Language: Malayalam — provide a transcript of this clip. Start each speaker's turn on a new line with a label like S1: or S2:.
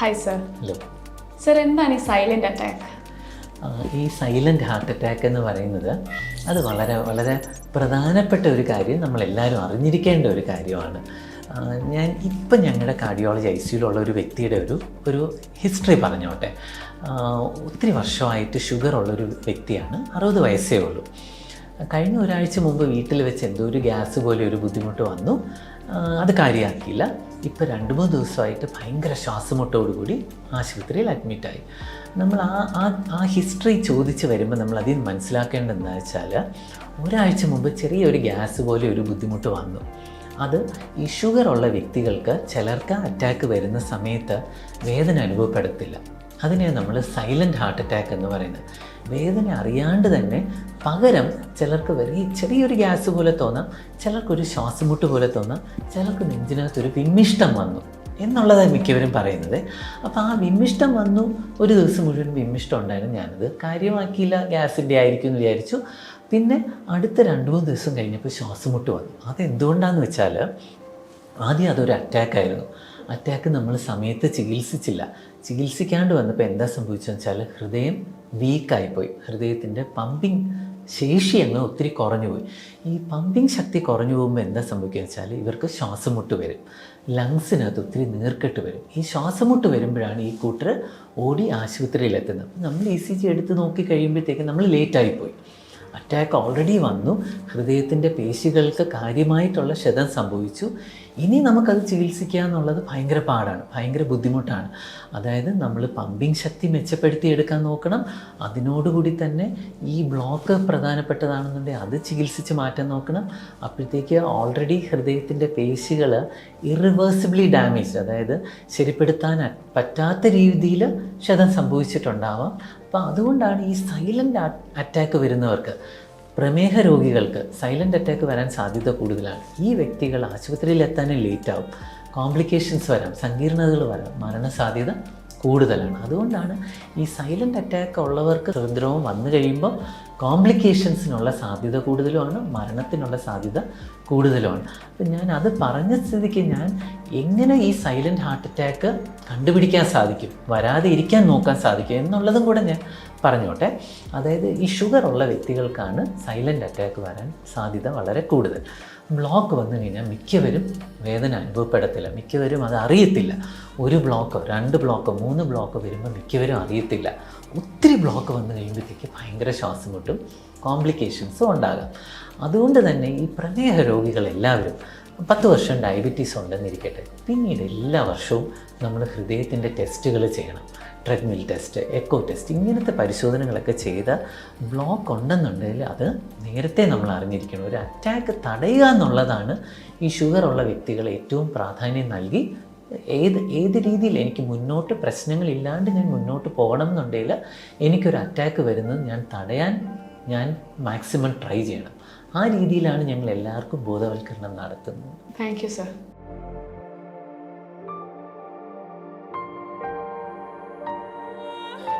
S1: ഹായ് സർ
S2: ഹലോ
S1: സർ എന്താണ് ഈ സൈലന്റ് അറ്റാക്ക്
S2: ഈ സൈലന്റ് ഹാർട്ട് അറ്റാക്ക് എന്ന് പറയുന്നത് അത് വളരെ വളരെ പ്രധാനപ്പെട്ട ഒരു കാര്യം നമ്മളെല്ലാവരും അറിഞ്ഞിരിക്കേണ്ട ഒരു കാര്യമാണ്. ഞാൻ ഇപ്പം ഞങ്ങളുടെ കാർഡിയോളജി ഐ സിയിലുള്ള ഒരു വ്യക്തിയുടെ ഒരു ഒരു ഹിസ്റ്ററി പറഞ്ഞോട്ടെ. ഒത്തിരി വർഷമായിട്ട് ഷുഗർ ഉള്ളൊരു വ്യക്തിയാണ്. അറുപത് വയസ്സേ ഉള്ളൂ. കഴിഞ്ഞ ഒരാഴ്ച മുമ്പ് വീട്ടിൽ വെച്ച് എന്തോ ഒരു ഗ്യാസ് പോലെ ഒരു ബുദ്ധിമുട്ട് വന്നു. അത് കാര്യമാക്കിയില്ല ഇപ്പോൾ രണ്ട് മൂന്ന് ദിവസമായിട്ട് ഭയങ്കര ശ്വാസമുട്ടോടുകൂടി ആശുപത്രിയിൽ അഡ്മിറ്റായി നമ്മൾ ആ ആ ആ ഹിസ്റ്ററി ചോദിച്ച് വരുമ്പോൾ നമ്മൾ അതിൽ മനസ്സിലാക്കേണ്ടതെന്ന് വെച്ചാൽ ഒരാഴ്ച മുമ്പ് ചെറിയൊരു ഗ്യാസ് പോലെ ഒരു ബുദ്ധിമുട്ട് വന്നു. അത് ഈ ഷുഗർ ഉള്ള വ്യക്തികൾക്ക് ചിലർക്ക് അറ്റാക്ക് വരുന്ന സമയത്ത് വേദന അനുഭവപ്പെടത്തില്ല. അതിനെ നമ്മൾ സൈലന്റ് ഹാർട്ട് അറ്റാക്ക് എന്ന് പറയുന്നത്. വേദന അറിയാണ്ട് തന്നെ പകരം ചിലർക്ക് വലിയ ചെറിയൊരു ഗ്യാസ് പോലെ തോന്നാം ചിലർക്കൊരു ശ്വാസമുട്ട് പോലെ തോന്നാം ചിലർക്ക് നെഞ്ചിനകത്തൊരു വിമ്മിഷ്ടം വന്നു എന്നുള്ളതാണ് മിക്കവരും പറയുന്നത്. അപ്പോൾ ആ വിമ്മിഷ്ടം വന്നു ഒരു ദിവസം മുഴുവൻ വിമ്മിഷ്ടം ഉണ്ടായിരുന്നു. ഞാനത് കാര്യമാക്കിയില്ല ഗ്യാസിന്റെ ആയിരിക്കും എന്ന് വിചാരിച്ചു. പിന്നെ അടുത്ത രണ്ട് മൂന്ന് ദിവസം കഴിഞ്ഞപ്പോൾ ശ്വാസമുട്ട് വന്നു. അതെന്തുകൊണ്ടാണെന്ന് വെച്ചാൽ ആദ്യം അതൊരു അറ്റാക്കായിരുന്നു അറ്റാക്ക് നമ്മൾ സമയത്ത് ചികിത്സിച്ചില്ല. ചികിത്സിക്കാണ്ട് വന്നപ്പോൾ എന്താ സംഭവിച്ചതെന്ന് വെച്ചാൽ ഹൃദയം വീക്കായിപ്പോയി. ഹൃദയത്തിന്റെ പമ്പിങ് ശേഷി അങ്ങ് ഒത്തിരി കുറഞ്ഞു പോയി ഈ പമ്പിങ് ശക്തി കുറഞ്ഞു പോകുമ്പോൾ എന്താ സംഭവിക്കുക വെച്ചാൽ ഇവർക്ക് ശ്വാസമുട്ട് വരും. ലങ്സിനകത്ത് ഒത്തിരി നീർക്കെട്ട് വരും. ഈ ശ്വാസമുട്ട് വരുമ്പോഴാണ് ഈ കൂട്ടർ ഓടി ആശുപത്രിയിൽ എത്തുന്നത് അപ്പം നമ്മൾ ഇ സി ജി എടുത്ത് നോക്കി കഴിയുമ്പോഴത്തേക്ക് നമ്മൾ ലേറ്റായിപ്പോയി. അറ്റാക്ക് ഓൾറെഡി വന്നു. ഹൃദയത്തിന്റെ പേശികൾക്ക് കാര്യമായിട്ടുള്ള ക്ഷതം സംഭവിച്ചു. ഇനി നമുക്കത് ചികിത്സിക്കുക എന്നുള്ളത് ഭയങ്കര പാടാണ് ഭയങ്കര ബുദ്ധിമുട്ടാണ്. അതായത് നമ്മൾ പമ്പിങ് ശക്തി മെച്ചപ്പെടുത്തി എടുക്കാൻ നോക്കണം. അതിനോടുകൂടി തന്നെ ഈ ബ്ലോക്ക് പ്രധാനപ്പെട്ടതാണെന്നുണ്ടെങ്കിൽ അത് ചികിത്സിച്ച് മാറ്റാൻ നോക്കണം. അപ്പോഴത്തേക്ക് ഓൾറെഡി ഹൃദയത്തിന്റെ പേശികൾ ഇറിവേഴ്സിബിളി ഡാമേജ് അതായത് ശരിപ്പെടുത്താൻ പറ്റാത്ത രീതിയിൽ ക്ഷതം സംഭവിച്ചിട്ടുണ്ടാവാം. അപ്പോൾ അതുകൊണ്ടാണ് ഈ സൈലന്റ് അറ്റാക്ക് വരുന്നവർക്ക് പ്രമേഹ രോഗികൾക്ക് സൈലന്റ് അറ്റാക്ക് വരാൻ സാധ്യത കൂടുതലാണ്. ഈ വ്യക്തികൾ ആശുപത്രിയിൽ എത്താനും ലേറ്റ് ആവും. കോംപ്ലിക്കേഷൻസ് വരാം സങ്കീർണതകൾ വരാം. മരണസാധ്യത കൂടുതലാണ്. അതുകൊണ്ടാണ് ഈ സൈലന്റ് അറ്റാക്ക് ഉള്ളവർക്ക് ഹൃദ്രോഗം വന്നു കഴിയുമ്പോൾ കോംപ്ലിക്കേഷൻസിനുള്ള സാധ്യത കൂടുതലുമാണ് മരണത്തിനുള്ള സാധ്യത കൂടുതലുമാണ്. അപ്പം ഞാൻ അത് പറഞ്ഞ സ്ഥിതിക്ക് ഞാൻ എങ്ങനെ ഈ സൈലന്റ് ഹാർട്ട് അറ്റാക്ക് കണ്ടുപിടിക്കാൻ സാധിക്കും വരാതെ ഇരിക്കാൻ നോക്കാൻ സാധിക്കും എന്നുള്ളതും കൂടെ ഞാൻ പറഞ്ഞോട്ടെ. അതായത് ഈ ഷുഗർ ഉള്ള വ്യക്തികൾക്കാണ് സൈലന്റ് അറ്റാക്ക് വരാൻ സാധ്യത വളരെ കൂടുതൽ. ബ്ലോക്ക് വന്നു കഴിഞ്ഞാൽ മിക്കവരും വേദന അനുഭവപ്പെടത്തില്ല. മിക്കവരും അത് അറിയത്തില്ല. ഒരു ബ്ലോക്കോ രണ്ട് ബ്ലോക്കോ മൂന്ന് ബ്ലോക്കോ വരുമ്പോൾ മിക്കവരും അറിയത്തില്ല. ഒത്തിരി ബ്ലോക്ക് വന്നു കഴിയുമ്പോഴത്തേക്ക് ഭയങ്കര ശ്വാസം മുട്ടും കോംപ്ലിക്കേഷൻസും ഉണ്ടാകാം. അതുകൊണ്ട് തന്നെ ഈ പ്രമേഹ രോഗികളെല്ലാവരും പത്ത് വർഷം ഡയബറ്റീസ് ഉണ്ടെന്നിരിക്കട്ടെ. പിന്നീട് എല്ലാ വർഷവും നമ്മൾ ഹൃദയത്തിന്റെ ടെസ്റ്റുകൾ ചെയ്യണം. ട്രെഡ്മിൽ ടെസ്റ്റ് എക്കോ ടെസ്റ്റ് ഇങ്ങനത്തെ പരിശോധനകളൊക്കെ ചെയ്ത ബ്ലോക്ക് ഉണ്ടെന്നുണ്ടെങ്കിൽ അത് നേരത്തെ നമ്മൾ അറിഞ്ഞിരിക്കണം. ഒരു അറ്റാക്ക് തടയുക എന്നുള്ളതാണ് ഈ ഷുഗർ ഉള്ള വ്യക്തികൾ ഏറ്റവും പ്രാധാന്യം നൽകി. ഏത് ഏത് രീതിയിൽ എനിക്ക് മുന്നോട്ട് പ്രശ്നങ്ങളില്ലാണ്ട് ഞാൻ മുന്നോട്ട് പോകണം എന്നുണ്ടെങ്കിൽ എനിക്കൊരു അറ്റാക്ക് വരുന്നത് ഞാൻ തടയാൻ ഞാൻ മാക്സിമം ട്രൈ ചെയ്യണം. ആ രീതിയിലാണ് ഞങ്ങൾ എല്ലാവർക്കും ബോധവൽക്കരണം നടത്തുന്നത്.
S1: Thank you sir